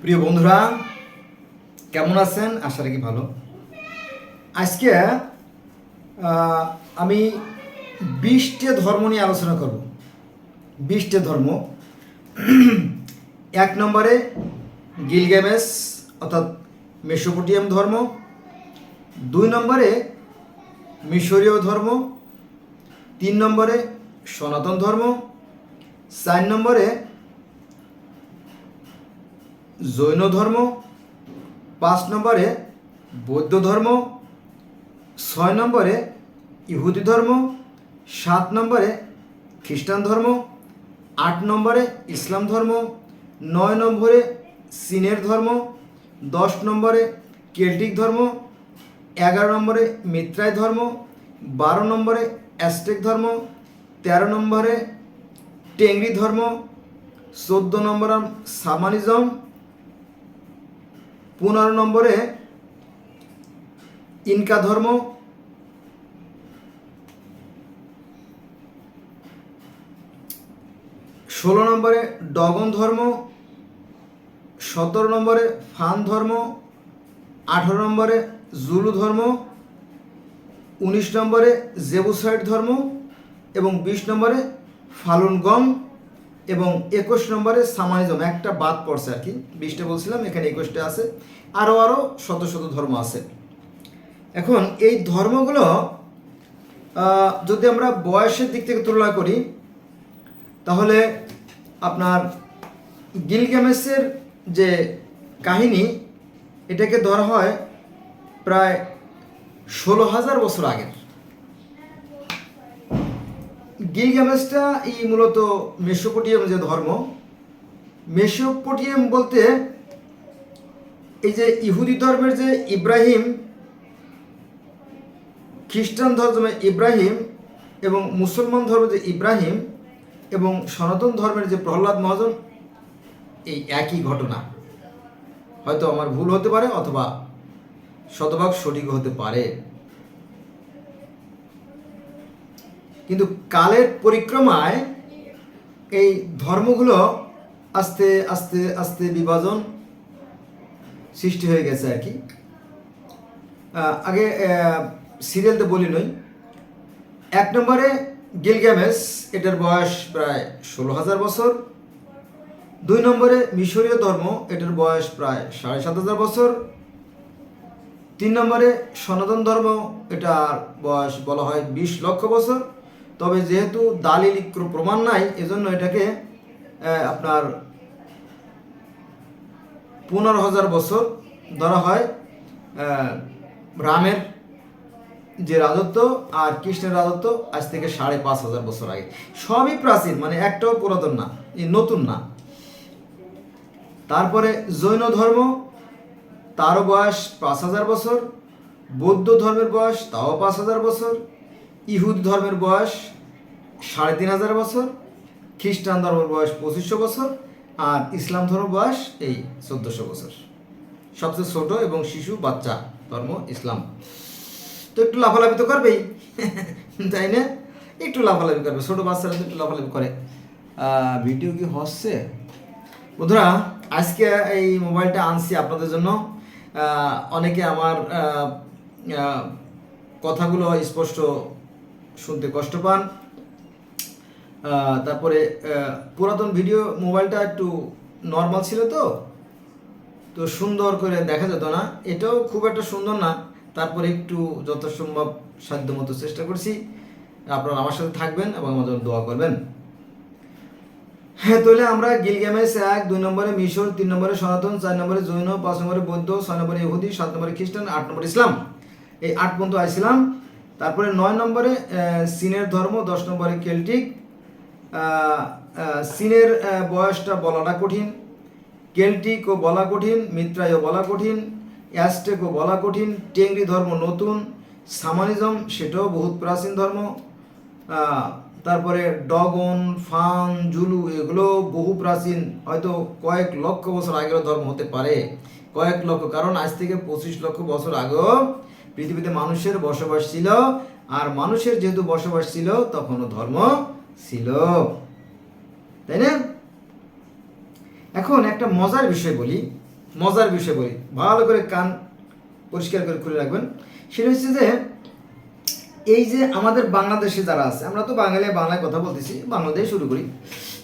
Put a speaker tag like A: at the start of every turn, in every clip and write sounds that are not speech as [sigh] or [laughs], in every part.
A: প্রিয় বন্ধুরা, কেমন আছেন? আশা রাখি ভালো। আজকে আমি বিশটে ধর্ম নিয়ে আলোচনা করব। বিশটে ধর্ম। [clears throat] এক নম্বরে গিলগেমেস, অর্থাৎ মেসোপোটিয়াম ধর্ম। দুই নম্বরে মিশরীয় ধর্ম। তিন নম্বরে সনাতন ধর্ম। চার নম্বরে জৈন ধর্ম পাঁচ নম্বরে বৌদ্ধ ধর্ম ছয় নম্বরে ইহুদি ধর্ম সাত নম্বরে খ্রিস্টান ধর্ম আট নম্বরে ইসলাম ধর্ম নয় নম্বরে চীনের ধর্ম দশ নম্বরে কেল্টিক ধর্ম এগারো নম্বরে মিত্রাই ধর্ম বারো নম্বরে অ্যাস্টেক ধর্ম তেরো নম্বরে টেংরি ধর্ম চোদ্দ নম্বর সামানিজম পনেরো নম্বরে ইনকা ধর্ম। ষোলো নম্বরে ডগন ধর্ম। সতেরো নম্বরে ফান ধর্ম। আঠারো নম্বরে জুলু ধর্ম। উনিশ নম্বরে জেবুসাইড ধর্ম এবং বিশ নম্বরে ফালুনগম। এবং একুশ নম্বরে সামানিজম, একটা বাদ পড়ছে আর কি, বিশটা বলছিলাম, এখানে একুশটা আছে। আরও আরও শত শত ধর্ম আছে। এখন এই ধর্মগুলো যদি আমরা বয়সের দিক থেকে তুলনা করি, তাহলে আপনার গিলগ্যামেসের যে কাহিনী, এটাকে ধরা হয় প্রায় ষোলো হাজার বছর আগের। গিলগ্যামেসটা এই মূলত মেসোপোটিয়াম যে ধর্ম মেসোপোটিয়াম বলতে এই যে ইহুদি ধর্মের যে ইব্রাহিম, খ্রিস্টান ধর্মে ইব্রাহিম এবং মুসলমান ধর্মের যে ইব্রাহিম এবং সনাতন ধর্মের যে প্রহ্লাদ মহাজন, এই একই ঘটনা। হয়তো আমার ভুল হতে পারে অথবা শতভাগ সঠিক হতে পারে। কিন্তু কালের পরিক্রমায় এই ধর্মগুলো আস্তে আস্তে আস্তে বিভাজন সৃষ্টি হয়ে গেছে আর কি। আগে সিরিয়ালতে বলি নই। এক নম্বরে গিলগ্যামেস এটার বয়স প্রায় ষোলো হাজার বছর। দুই নম্বরে মিশরীয় ধর্ম, এটার বয়স প্রায় সাড়ে সাত হাজার বছর। তিন নম্বরে সনাতন ধর্ম, এটার বয়স বলা হয় বিশ লক্ষ বছর। তবে যেহেতু দালিল প্রমাণ নাই, এজন্য এটাকে আপনার পনেরো হাজার বছর ধরা হয় রামের যে রাজত্ব আর কৃষ্ণের রাজত্ব আজ থেকে সাড়ে পাঁচ হাজার বছর আগে। সবই প্রাচীন মানে একটাও পুরাতন না নতুন না। তারপরে জৈন ধর্ম, তারও বয়স পাঁচ হাজার বছর, বৌদ্ধ ধর্মের বয়স, তাও পাঁচ হাজার বছর ইহুদ ধর্মের বয়স সাড়ে তিন হাজার বছর, খ্রিস্টান ধর্মের বয়স পঁচিশশো বছর, আর ইসলাম ধর্ম বয়স এই চোদ্দোশো বছর। সবচেয়ে ছোট এবং শিশু, বাচ্চা ধর্ম ইসলাম। তো একটু লাফালাফি তো করবেই, তাই না? একটু লাফালাফি করবে, ছোটো বাচ্চারা তো একটু লাফালাফি করে। ভিডিও কি হচ্ছে? বন্ধুরা, আজকে এই মোবাইলটা আনছি আপনাদের জন্য। অনেকে আমার কথাগুলো স্পষ্ট শুনতে কষ্ট পান। তারপরে পুরাতন ভিডিও মোবাইলটা একটু নর্মাল ছিল তো। তো সুন্দর করে দেখা যেত না। এটাও খুব একটা সুন্দর না। তারপরে একটু যত সম্ভব সাধ্য মতো চেষ্টা করছি। আপনারা আমার সাথে থাকবেন এবং জন্য দোয়া করবেন। হ্যাঁ তাহলে আমরা গিলগ্যামেস এক, দুই নম্বরে মিশর, তিন নম্বরে সনাতন, চার নম্বরে জৈন, পাঁচ নম্বরে বৌদ্ধ, ছয় নম্বরে ইহুদি, সাত নম্বরে খ্রিস্টান, আট নম্বরে ইসলাম। এই আট পর্যন্ত আসছিলাম তারপরে নয় নম্বরে চীনের ধর্ম, দশ নম্বরে কেল্টিক। চীনের বয়সটা বলাটা কঠিন। কেল্টিকও বলা কঠিন, মিত্রাইও বলা কঠিন, অ্যাস্টেকও বলা কঠিন, টেংরি ধর্ম নতুন, সামানিজম সেটাও বহুত প্রাচীন ধর্ম। তারপরে ডগন, ফান, জুলু এগুলো বহু প্রাচীন, হয়তো কয়েক লক্ষ বছর আগের ধর্ম হতে পারে। কয়েক লক্ষ, কারণ আজ থেকে পঁচিশ লক্ষ বছর আগেও পৃথিবীতে মানুষের বসবাস ছিল, আর মানুষের যেহেতু বসবাস ছিল, তখনও ধর্ম ছিল। তাই না? এখন একটা মজার বিষয় বলি, মজার বিষয় বলি। ভালো করে কান পরিষ্কার করে খুলে রাখবেন। সেটা হচ্ছে যে, এই যে আমাদের বাংলাদেশে যারা আছে, আমরা তো বাঙালি, বাংলায় কথা বলতেছি, বাংলাদেশ শুরু করি।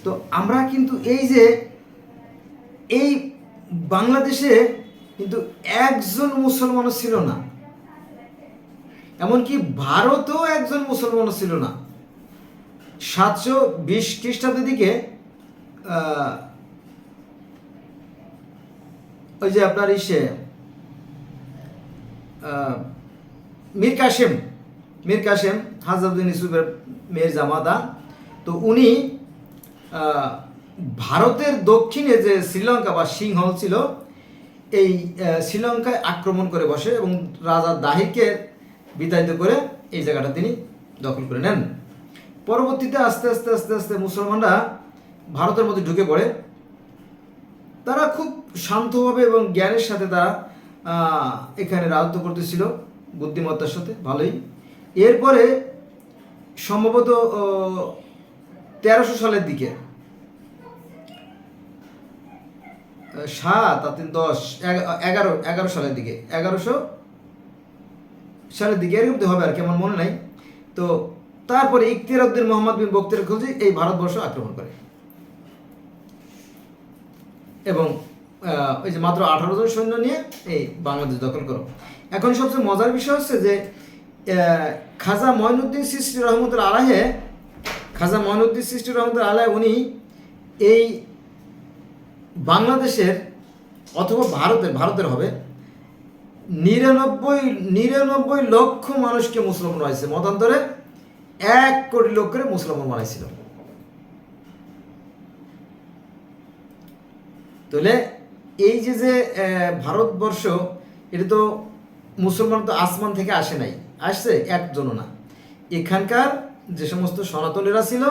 A: তো আমরা কিন্তু এই যে, এই বাংলাদেশে কিন্তু একজন মুসলমানও ছিল না। এমনকি ভারতেও একজন মুসলমানও ছিল না। সাতশো বিশ খ্রিস্টাব্দের দিকে ওই যে আপনার ইসে মীর কাসেম মীর কাসেম হাজারুদ্দিন ইসুফের মেয়ের জামাতা। তো উনি ভারতের দক্ষিণে যে শ্রীলঙ্কা বা সিংহল ছিল, এই শ্রীলঙ্কায় আক্রমণ করে বসে এবং রাজা দাহিরকে বিতাড়িত করে এই জায়গাটা তিনি দখল করে নেন। পরবর্তীতে আস্তে আস্তে আস্তে আস্তে মুসলমানরা ভারতের মধ্যে ঢুকে পড়ে। তারা খুব শান্তভাবে এবং জ্ঞানের সাথে তারা এখানে রাজত্ব করতেছিল, বুদ্ধিমত্তার সাথে, ভালোই। এরপরে সম্ভবত তেরোশো সালের দিকে, সাত আর তিন, দশ এগা- এগারো এগারো সালের দিকে, এগারোশো সালের দিকে এরকম তো হবে আর কি, আমার মনে নাই। তো তারপরে ইখতিয়ার উদ্দিন মোহাম্মদ বিন বক্তের খোঁজে এই ভারতবর্ষ আক্রমণ করে। এবং ওই যে মাত্র আঠারো জন সৈন্য নিয়ে এই বাংলাদেশ দখল করো। এখন সবচেয়ে মজার বিষয় হচ্ছে যে খাজা মঈনুদ্দিন সৃষ্টি রহমতুল আলাহে, খাজা মঈনুদ্দিন সৃষ্টি রহমতুল আলাহ উনি এই বাংলাদেশের অথবা ভারতের ভারতের হবে নিরানব্বই নিরানব্বই লক্ষ মানুষকে মুসলমান বানাইছে। মতান্তরে এক কোটি লোক করে মুসলমান বানাইছিল। তাহলে এই যে যে ভারতবর্ষ, এটা তো মুসলমান তো আসমান থেকে আসে নাই। আসছে, একজনও না। এখানকার যে সমস্ত সনাতনীরা ছিল,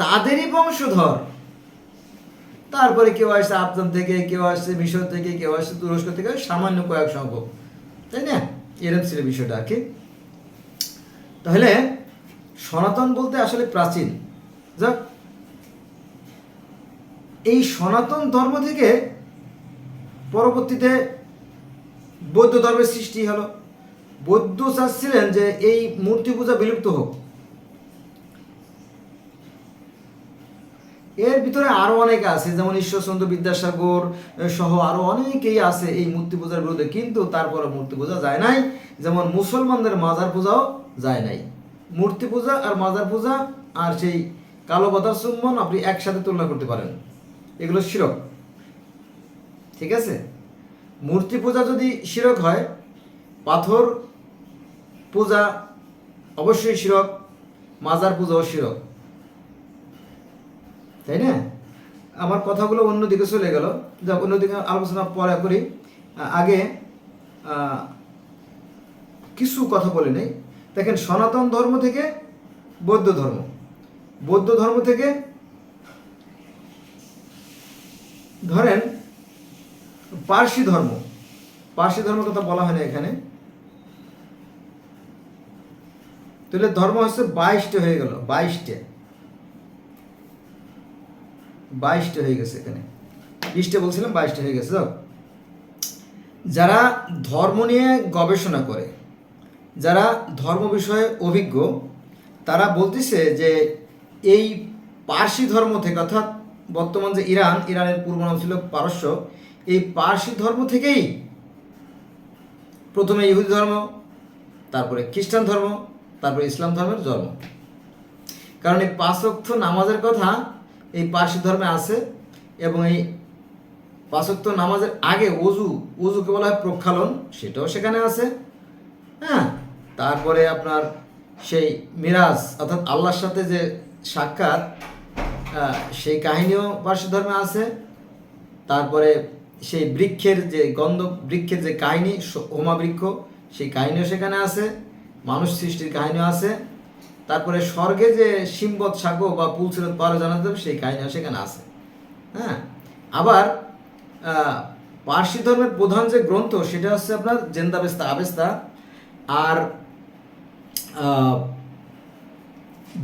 A: তাদেরই বংশধর তারপরে কেউ আসছে আফগান থেকে, কেউ আসছে মিশর থেকে, কেউ আসছে তুরস্ক থেকে, সামান্য কয়েক সংখ্যক। তাই না? এরকম ছিল বিষয়টা আর কি? তাহলে সনাতন বলতে আসলে প্রাচীন। যাক। এই সনাতন ধর্ম থেকে পরবর্তীতে বৌদ্ধ ধর্মের সৃষ্টি হলো। বৌদ্ধ চাচ্ছিলেন যে এই মূর্তি পূজা বিলুপ্ত হোক। এর ভিতরে আরও অনেক আছে, যেমন ঈশ্বরচন্দ্র বিদ্যাসাগর সহ আরও অনেকেই আছে এই মূর্তি পূজার বিরুদ্ধে, কিন্তু তারপরে মূর্তি পূজা যায় নাই। যেমন মুসলমানদের মাজার পূজাও যায় নাই। মূর্তি পূজা আর মাজার পূজা আর সেই কালো বাতার চুম্বন আপনি একসাথে তুলনা করতে পারেন। এগুলো শিরক। ঠিক আছে? মূর্তি পূজা যদি শিরক হয়, পাথর পূজা অবশ্যই শিরক, মাজার পূজাও শিরক। তাই না? আমার কথাগুলো অন্যদিকে চলে গেল। যাক, অন্যদিকে আলোচনা পরে করি। আগে কিছু কথা বলে নেই। দেখেন, সনাতন ধর্ম থেকে বৌদ্ধ ধর্ম। বৌদ্ধ ধর্ম থেকে ধরেন পার্সি ধর্ম। পার্সি ধর্মের কথা বলা হয় না এখানে। তাহলে ধর্ম হচ্ছে বাইশটা হয়ে গেল, বাইশটা। বাইশটা হয়ে গেছে এখানে। বিশটা বলছিলাম, বাইশটা হয়ে গেছে যারা ধর্ম নিয়ে গবেষণা করে, যারা ধর্ম বিষয়ে অভিজ্ঞ, তারা বলতেছে যে এই পার্সি ধর্ম থেকে অর্থাৎ বর্তমান যে ইরান, ইরানের পূর্ব নাম ছিল পারস্য, এই পার্সি ধর্ম থেকেই প্রথমে ইহুদি ধর্ম, তারপরে খ্রিস্টান ধর্ম, তারপরে ইসলাম ধর্মের জন্ম। কারণ এই পাঁচক্থ নামাজের কথা এই পার্সি ধর্মে আছে এবং এই পাঁচক্ত নামাজের আগে অজু অজুকে বলা হয় প্রক্ষালন, সেটাও সেখানে আছে। হ্যাঁ তারপরে আপনার সেই মিরাজ, অর্থাৎ আল্লাহর সাথে যে সাক্ষাৎ সেই কাহিনীও পার্সি ধর্মে আছে। তারপরে সেই বৃক্ষের যে গন্ধ, বৃক্ষের যে কাহিনী হোমা বৃক্ষ সেই কাহিনীও সেখানে আছে। মানুষ সৃষ্টির কাহিনীও আছে। তারপরে স্বর্গে যে সিম্বত সাগো বা পুলসিরত পারো হবে, সেই কাহিনী সেখানে আছে। হ্যাঁ? আবার পার্সি ধর্মের প্রধান যে গ্রন্থ, সেটা হচ্ছে আপনার জেন্দাবেস্তা, আবেস্তা। আর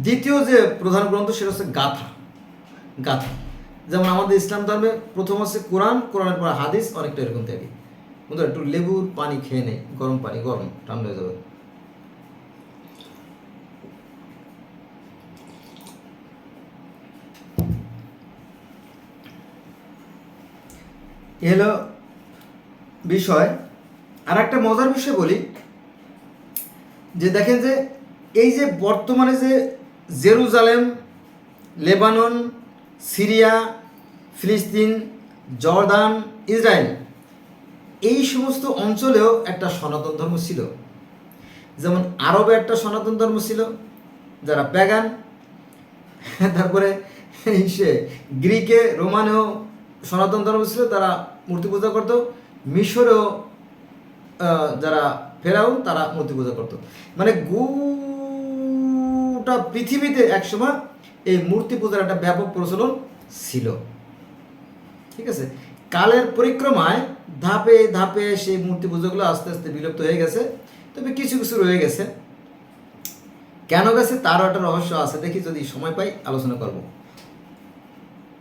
A: দ্বিতীয় যে প্রধান গ্রন্থ, সেটা হচ্ছে গাথা। গাথা। যেমন আমাদের ইসলাম ধর্মে প্রথম হচ্ছে কোরআন, কোরআনের পর হাদিস, অনেকটা এরকম থাকে। বন্ধুরা, একটু লেবুর পানি খেয়ে নেই গরম পানি, গরম, ঠান্ডা হয়ে যাবে। এ হলো বিষয়। আর একটা মজার বিষয় বলি, যে দেখেন যে এই যে বর্তমানে যে জেরুজালেম, লেবানন, সিরিয়া, ফিলিস্তিন, জর্দান, ইসরায়েল, এই সমস্ত অঞ্চলেও একটা সনাতন ধর্ম ছিল। যেমন আরবে একটা সনাতন ধর্ম ছিল, যারা প্যাগান, তারপরে সে গ্রিকে, রোমানেও সনাতন ধর্ম ছিল, তারা মূর্তি পূজা করতো। মিশরেও যারা ফেরাউন, তারা মূর্তি পূজা করতো। মানে গোটা পৃথিবীতে একসময় এই মূর্তি পূজার একটা ব্যাপক প্রচলন ছিল। ঠিক আছে? কালের পরিক্রমায় ধাপে ধাপে সেই মূর্তি পুজোগুলো আস্তে আস্তে বিলুপ্ত হয়ে গেছে। তবে কিছু কিছু রয়ে গেছে। কেন গেছে? তারও একটা রহস্য আছে। দেখি যদি সময় পাই, আলোচনা করব।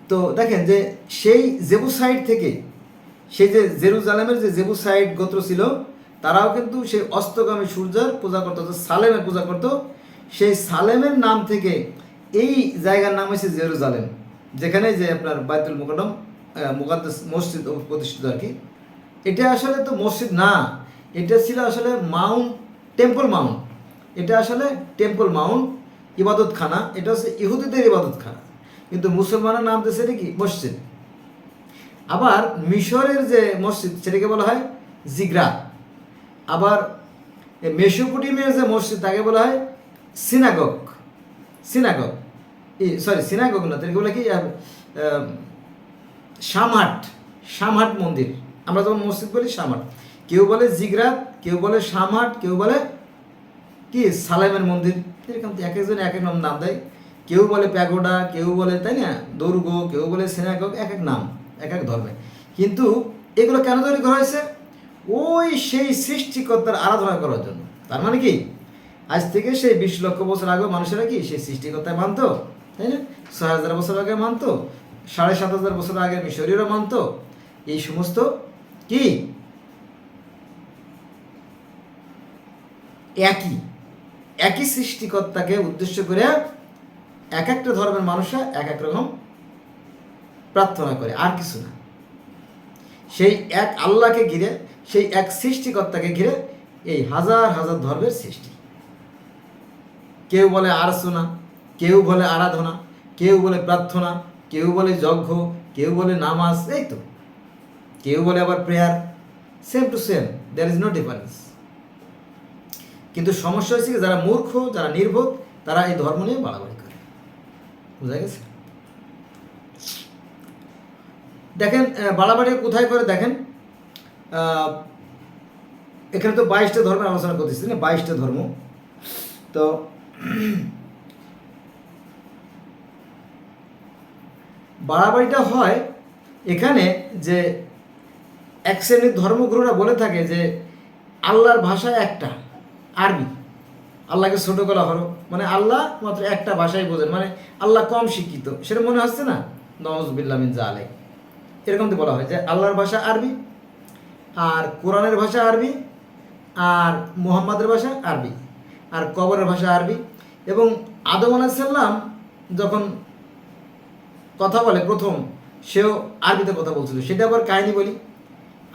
A: তো দেখেন যে সেই জেবুসাইড থেকে, সেই যে জেরুজালেমের যে জেবুসাইড গোত্র ছিল, তারাও কিন্তু সেই অস্তগামী সূর্যের পূজা করতো, অর্থাৎ সালেমের পূজা করতো। সেই সালেমের নাম থেকে এই জায়গার নাম হয়েছে জেরুজালেম, যেখানে যে আপনার বাইতুল মুকদম মুকাদ্দাস মসজিদ প্রতিষ্ঠিত আর কি। এটা আসলে তো মসজিদ না, এটা ছিল আসলে মাউন্ট, টেম্পল মাউন্ট। এটা আসলে টেম্পল মাউন্ট, ইবাদতখানা, এটা হচ্ছে ইহুদিদের ইবাদতখানা। কিন্তু মুসলমানের নাম দিয়েছে কি? মসজিদ। আবার মিশরের যে মসজিদ, সেটাকে বলা হয় জিগরাত আবার এই যে মসজিদ, তাকে বলা হয় সিনাগক সিনাগক সরি সিনাগক না, তাকে বলে কি? শামহাট। শামহাট মন্দির। আমরা যখন মসজিদ বলি সামহাট কেউ বলে জিগরাত কেউ বলে শামহাট, কেউ বলে কি? সালেমের মন্দির। এরকম এক একজন এক এক নাম দেয়। কেউ বলে প্যাগোডা, কেউ বলে, তাই না? দুর্গ, কেউ বলে সেনাগক এক এক নাম, এক এক ধর্মে। কিন্তু এগুলো কেন তৈরি করা হয়েছে? ওই সেই সৃষ্টিকর্তার আরাধনা করার জন্য। তার মানে কি? আজ থেকে সেই বিশ লক্ষ বছর আগে মানুষেরা কি সেই সৃষ্টিকর্তায় মানতো? তাই না? ছয় হাজার বছর আগে মানতো। সাড়ে সাত হাজার বছর আগে মিশরীয়রা মানতো। এই সমস্ত কি? একই। একই সৃষ্টিকর্তাকে উদ্দেশ্য করে এক একটা ধর্মের মানুষরা এক এক রকম প্রার্থনা করে, আর কিছু না। সেই এক আল্লাহকে ঘিরে, সেই এক সৃষ্টিকর্তাকে ঘিরে এই হাজার হাজার ধর্মের সৃষ্টি। কেউ বলে আরসনা কেউ বলে আরাধনা, কেউ বলে প্রার্থনা, কেউ বলে যজ্ঞ, কেউ বলে নামাজ, এই তো। কেউ বলে আবার prayer same to same there is no difference কিন্তু সমস্যা হচ্ছে কি, যারা মূর্খ, যারা নির্বোধ তারা এই ধর্ম নিয়ে বাড়াবাড়ি। করে বুঝা গেছে? দেখেন বাড়াবাড়ি কোথায় করে দেখেন? এখানে তো বাইশটা ধর্মের আলোচনা করতেছি, না? বাইশটা ধর্ম। তো বাড়াবাড়িটা হয় এখানে যে এক শ্রেণির ধর্মগুরুরা বলে থাকে যে আল্লাহর ভাষা একটা, আরবি। আল্লাহকে ছোট করা হলো। মানে আল্লাহ মাত্র একটা ভাষাই বোঝেন। মানে আল্লাহ কম শিক্ষিত। সেটা মনে হচ্ছে না? নওয়াজবিল্লামিন জালে এরকম তো বলা হয় যে আল্লাহর ভাষা আরবি, আর কোরআনের ভাষা আরবি, আর মুহাম্মাদের ভাষা আরবি, আর কবরের ভাষা আরবি। এবং আদম আলাহিসাল্লাম যখন কথা বলে প্রথম, সেও আরবিতে কথা বলছিল। সেটা আবার কাহিনী বলি।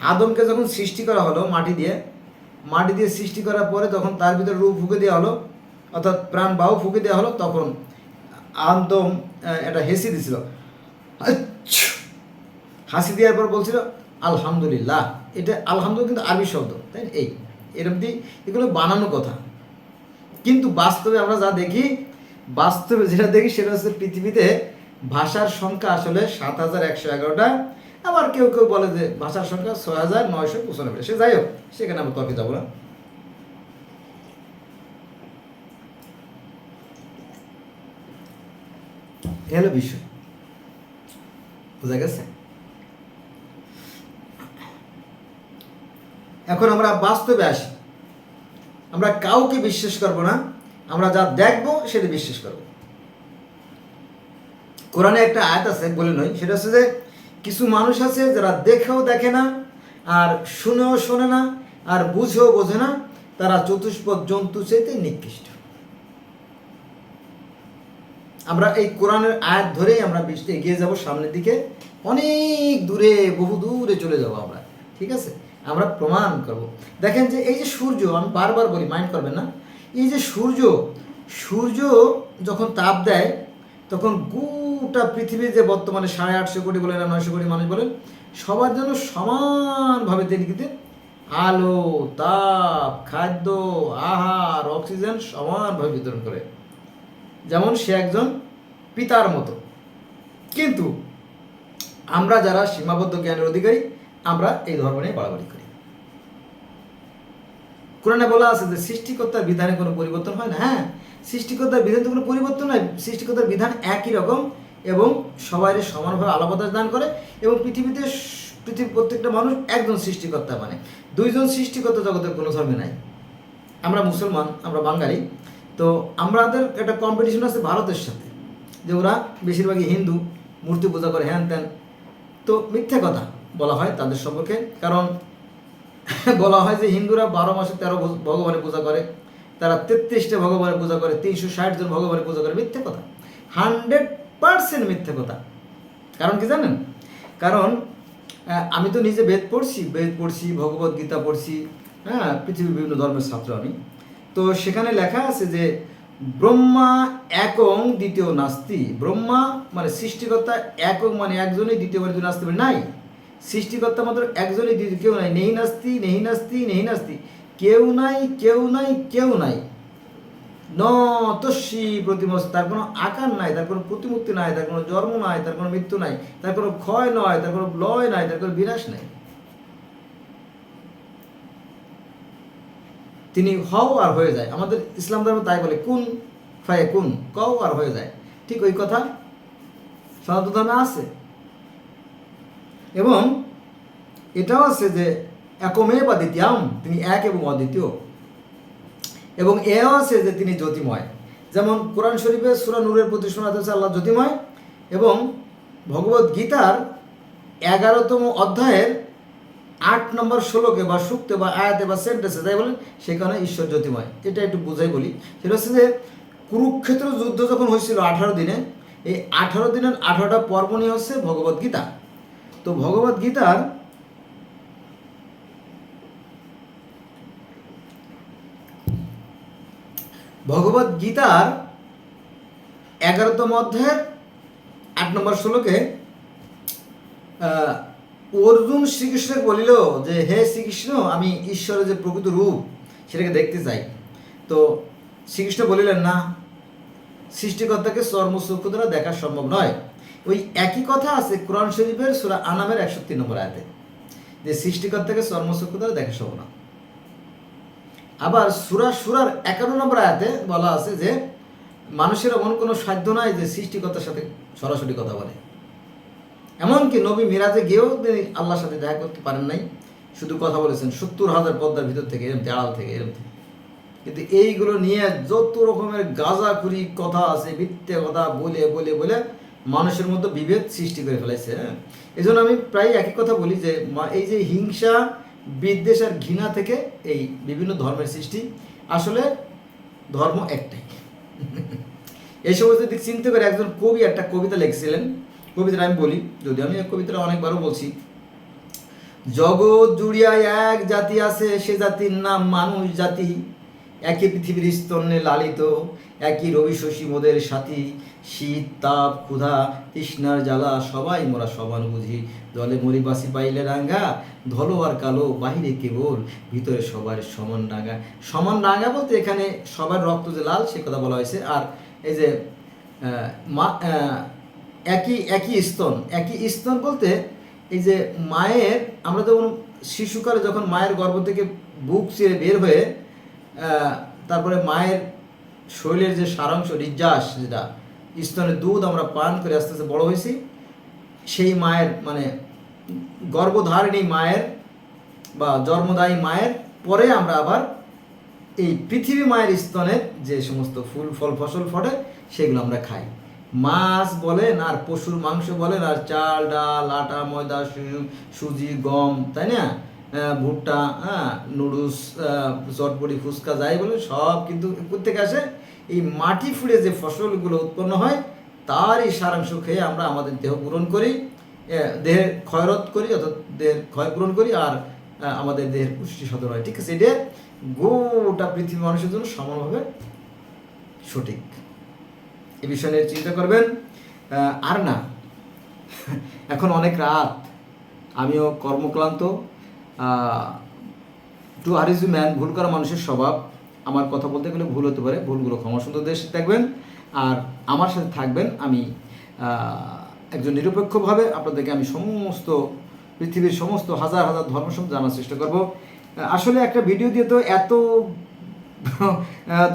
A: আদমকে যখন সৃষ্টি করা হলো মাটি দিয়ে মাটি দিয়ে সৃষ্টি করার পরে তখন তার ভিতরে রূপ ফুঁকে দেওয়া হলো অর্থাৎ প্রাণ বাহু ফুঁকে দেওয়া হলো তখন আহ, একটা হেসি দিছিল। হাসি দেওয়ার পর বলছিল আলহামদুলিল্লাহ। এটা আলহামদুলিল্লাহ কিন্তু আরবি শব্দ তাই? এই এরকম দিয়ে এগুলো বানানো কথা। কিন্তু বাস্তবে আমরা যা দেখি বাস্তবে যেটা দেখি সেটা হচ্ছে পৃথিবীতে ভাষার সংখ্যা আসলে সাত হাজার একশো এগারোটা। আবার কেউ কেউ বলে যে ভাষার সংখ্যা ছয় হাজার নয়শো পঁচানব্বই। সে যাই হোক, সেখানে আমরা তর্কে যাব না। হলো বিষয়। বোঝা গেছে? এখন আমরা বাস্তবে আসি। আমরা কাউকে বিশ্বাস করব না, আমরা যা দেখব সেটা বিশ্বাস করব। কোরআনে একটা আয়াত আছে, বলে নয়, সেটা হচ্ছে যে কিছু মানুষ আছে যারা দেখেও দেখে না, আর শুনেও শোনে না, আর বুঝেও বোঝে না, তারা চতুষ্পদ জন্তু চাইতে নিকৃষ্ট। আমরা এই কোরআনের আয়াত ধরেই আমরা বৃষ্টি এগিয়ে যাব সামনের দিকে। অনেক দূরে, বহু দূরে চলে যাব আমরা, ঠিক আছে? আমরা প্রমাণ করব। দেখেন যে এই যে সূর্য, আমি বারবার বলি, মাইন্ড করবেন না। এই যে সূর্য সূর্য যখন তাপ দেয়, তখন গোটা পৃথিবীর যে বর্তমানে সাড়ে আটশো কোটি বলেন আর নয়শো কোটি মানুষ বলেন, সবার জন্য সমানভাবে তিনি কিন্তু আলো, তাপ, খাদ্য, আহার, অক্সিজেন সমানভাবে বিতরণ করে। যেমন সে একজন পিতার মতো। কিন্তু আমরা যারা সীমাবদ্ধ জ্ঞানের অধিকারী, আমরা এই ধর্ম নিয়ে বাড়াবাড়ি করি। কোরআনে বলা আছে যে সৃষ্টিকর্তার বিধানে কোনো পরিবর্তন হয় না। হ্যাঁ সৃষ্টিকর্তার বিধানে তো কোনো পরিবর্তন নয়। সৃষ্টিকর্তার বিধান একই রকম। এবং সবাই সমানভাবে আলাপদাস দান করে এবং পৃথিবীতে পৃথিবীর প্রত্যেকটা মানুষ একজন সৃষ্টিকর্তা মানে। দুইজন সৃষ্টিকর্তা জগতের কোনো ধর্মে নাই। আমরা মুসলমান, আমরা বাঙালি, তো আমাদের একটা কম্পিটিশন আছে ভারতের সাথে, যে ওরা বেশিরভাগই হিন্দু, মূর্তি পূজা করে হ্যান ত্যান। তো মিথ্যা কথা বলা হয় তাদের সম্পর্কে, কারণ [laughs] বলা হয় যে হিন্দুরা বারো মাসে তেরো ভগবানের পূজা করে, তারা তেত্রিশটা ভগবানের পূজা করে, তিনশো ষাট জন ভগবানের পূজা করে, মিথ্যে কথা। হান্ড্রেড পার্সেন্ট মিথ্যে কথা। কারণ কি জানেন? কারণ আমি তো নিজে বেদ পড়ছি বেদ পড়ছি, ভগবত গীতা পড়ছি হ্যাঁ পৃথিবীর বিভিন্ন ধর্মের ছাত্র আমি। তো সেখানে লেখা আছে যে, ব্রহ্মা একং দ্বিতীয় নাস্তি। ব্রহ্মা মানে সৃষ্টিকর্তা একক মানে একজনই দ্বিতীয় মানে নাস্তি নাই। সৃষ্টিকর্তা মাত্র একজনই দ্বিতীয়, কেউ নাই। নেই নাস্তি নেই নাস্তি নেই নাস্তি। কেউ নাই কেউ নাই কেউ নাই। ন তস্যি প্রতিমস, তার কোনো আকার নাই, তার কোনো প্রতিমূর্তি নাই, তার কোনো জন্ম নাই, তার কোনো মৃত্যু নাই, তার কোনো ক্ষয় নয়, তার কোনো লয় নাই, তার কোনো বিনাশ নাই। তিনি হও আর হয়ে যায়। আমাদের ইসলাম ধর্ম তাই বলে, কুন ফায়ে কুন কও আর হয়ে যায়। ঠিক ওই কথা সনাতন ধর্মে আছে। এবং এটাও আছে যে একমে বা দ্বিতীয়াম তিনি এক এবং অদ্বিতীয়। এবং এও আছে যে তিনি জ্যোতিময়। যেমন কোরআন শরীফে সুরা নূরের প্রতি শোনাতে হচ্ছে আল্লাহ জ্যোতিময় এবং ভগবত গীতার এগারোতম অধ্যায়ের আট নম্বর শ্লোকে বা সুক্তে বা আয়াতে বা সেন্টেন্সে তাই বলেন, সেখানে ঈশ্বর জ্যোতিময়। এটা একটু বুঝাই বলি। সেটা হচ্ছে যে কুরুক্ষেত্র যুদ্ধ যখন হয়েছিল আঠারো দিনে, এই আঠারো দিনের আঠারোটা পর্ব নিয়ে হচ্ছে ভগবত গীতা। তো ভগবত গীতার ভগবত গীতার এগারোতম অধ্যায়ের আট নম্বর শ্লোকে অর্জুন শ্রীকৃষ্ণকে বলিল যে, হে শ্রীকৃষ্ণ, আমি ঈশ্বরের যে প্রকৃত রূপ, সেটাকে দেখতে চাই। তো শ্রীকৃষ্ণ বলিলেন, না, সৃষ্টিকর্তাকে চর্মচক্ষু দ্বারা দেখা সম্ভব নয়। ওই একই কথা আছে কোরআন শরীফের সুরা আনামের একশো তিন নম্বর আয়াতে, যে সৃষ্টিকর্তাকে চর্মচক্ষু দ্বারা দেখা সম্ভব না। আবার সুরা সুরার একান্ন নম্বর আয়াতে বলা আছে যে, মানুষের এমন কোনো সাধ্য নাই যে সৃষ্টিকর্তার সাথে সরাসরি কথা বলে। এমনকি নবী মিরাজে গিয়েও তিনি আল্লাহর সাথে দেখা করতে পারেন নাই। শুধু কথা বলেছেন, সত্তর হাজার পদ্মার ভিতর থেকে, এরম আড়াল থেকে, এরম থেকে। কিন্তু এইগুলো নিয়ে যত রকমের গাঁজাখুরি কথা আছে, মিথ্যে কথা বলে বলে বলে মানুষের মধ্যে বিভেদ সৃষ্টি করে ফেলেছে হ্যাঁ? এই জন্য আমি প্রায় একই কথা বলি যে এই যে হিংসা বিদ্বেষ আর ঘৃণা থেকে এই বিভিন্ন ধর্মের সৃষ্টি। আসলে ধর্ম একটাই। এই সমস্ত দিক চিন্তা করে একজন কবি একটা কবিতা লিখছিলেন। কবিতাটা আমি বলি যদি আমি কবিতাটা অনেকবারও বলছি। জগৎ জুড়িয়া এক জাতি আছে, সে জাতির নাম মানুষ জাতি। একই পৃথিবীর স্তন্যে লালিত, একই রবি শশী মোদের সাথী। শীত, তাপ, ক্ষুধা, তৃষ্ণার জ্বালা, সবাই মোরা সমান বুঝি। জলে মরি বাসি পাইলে রাঙ্গা, ধলো আর কালো, বাহিরে কেবল, ভিতরে সবার সমান রাঙা। সমান রাঙা বলতে এখানে সবার রক্ত যে লাল, সে কথা বলা হয়েছে। আর এই যে মা একই একই স্তন একই স্তন বলতে এই যে মায়ের, আমরা যেমন শিশুকালে যখন মায়ের গর্ভ থেকে বুক চিরে বের হয়ে তারপরে মায়ের শরীরের যে সারাংশ, নির্যাস যেটা স্তনের দুধ আমরা পান করে আস্তে আস্তে বড় হয়েছি। সেই মায়ের মানে গর্ভধারিণী মায়ের বা জন্মদায়ী মায়ের পরে আমরা আবার এই পৃথিবী মায়ের স্তনের যে সমস্ত ফুল, ফল, ফসল ফটে, সেগুলো আমরা খাই। মাছ বলেন আর পশুর মাংস বলেন আর চাল, ডাল, আটা, ময়দা সুজি, গম, তাই না? ভুট্টা হ্যাঁ নুডলস চটপটি, ফুচকা, যাই বলে সব কিন্তু থেকে আসে এই মাটি ফুঁড়ে যে ফসলগুলো উৎপন্ন হয়, তারই সারাংশ খেয়ে আমরা আমাদের দেহ পূরণ করি দেহের ক্ষয়রোধ করি, অর্থাৎ দেহের ক্ষয় পূরণ করি, আর আমাদের দেহের পুষ্টি সাধন হয়। ঠিক আছে, এটা গোটা পৃথিবীর মানুষের জন্য সমানভাবে সঠিক। এ বিষয় নিয়ে চিন্তা করবেন। আর না, এখন অনেক রাত, আমিও কর্মক্লান্ত। টু হারিজ ম্যান ভুল করা মানুষের স্বভাব। আমার কথা বলতে গেলে ভুল হতে পারে, ভুলগুলো ক্ষমা সুন্দর দেশে থাকবেন। আর আমার সাথে থাকবেন আমি একজন নিরপেক্ষভাবে আপনাদেরকে আমি সমস্ত পৃথিবীর সমস্ত হাজার হাজার ধর্ম জানার চেষ্টা করব। আসলে একটা ভিডিও দিয়ে তো এত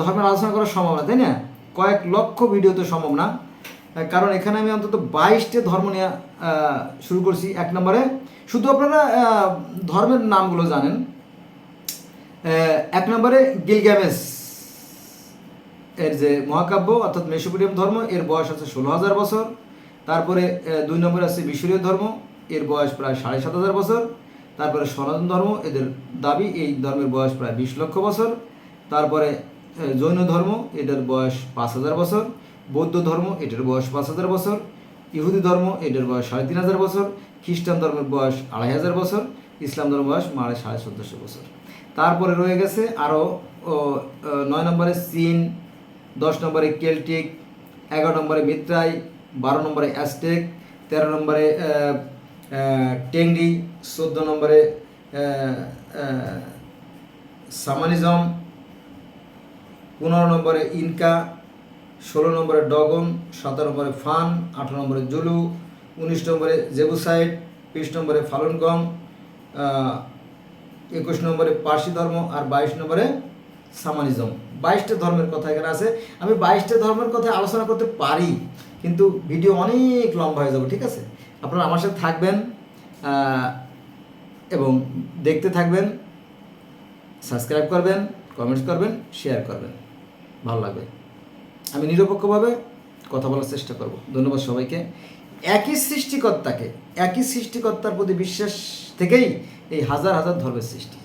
A: ধর্মের আলোচনা করা সম্ভব না, তাই না? কয়েক লক্ষ ভিডিও তো সম্ভব না। কারণ এখানে আমি অন্তত বাইশটি ধর্ম নিয়ে শুরু করছি এক নম্বরে। শুধু আপনারা ধর্মের নামগুলো জানেন এক নম্বরে গিলগ্যামেস এর যে মহাকাব্য, অর্থাৎ মেসোপোটেমিয়াম ধর্ম, এর বয়স আছে ষোলো হাজার বছর। তারপরে দুই নম্বরে আছে মিশরীয় ধর্ম, এর বয়স প্রায় সাড়ে সাত হাজার বছর। তারপরে সনাতন ধর্ম, এদের দাবি, এই ধর্মের বয়স প্রায় বিশ লক্ষ বছর। তারপরে জৈন ধর্ম এটার বয়স পাঁচ হাজার বছর। বৌদ্ধ ধর্ম এটার বয়স পাঁচ হাজার বছর। ইহুদি ধর্ম এটার বয়স সাড়ে তিন হাজার বছর। খ্রিস্টান ধর্মের বয়স আড়াই হাজার বছর। ইসলাম ধর্মের বয়স মারে সাড়ে চোদ্দোশো বছর। তারপরে রয়ে গেছে আরও নয় নম্বরে চীন দশ নম্বরে কেল্টিক এগারো নম্বরে মিত্রাই বারো নম্বরে অ্যাস্টেক তেরো নম্বরে টেংরি চোদ্দ নম্বরে সামানিজম পনেরো নম্বরে ইনকা ষোলো নম্বরে ডগন সতেরো নম্বরে ফান আঠারো নম্বরে জুলু উনিশ নম্বরে জেবুসাইড বিশ নম্বরে ফালুনগং আহ, একুশ নম্বরে পার্সি ধর্ম আর বাইশ নম্বরে সামানিজম। বাইশটা ধর্মের কথা এখানে আছে। আমি বাইশটা ধর্মের কথা আলোচনা করতে পারি, কিন্তু ভিডিও অনেক লম্বা হয়ে যাবে, ঠিক আছে? আপনারা আমার সাথে থাকবেন এবং দেখতে থাকবেন, সাবস্ক্রাইব করবেন, কমেন্টস করবেন, শেয়ার করবেন। ভালো লাগবে। আমি নিরপেক্ষভাবে কথা বলার চেষ্টা করব। ধন্যবাদ সবাইকে। একই সৃষ্টিকর্তাকে, একই সৃষ্টিকর্তার প্রতি বিশ্বাস থেকেই এই হাজার হাজার ধর্মের সৃষ্টি।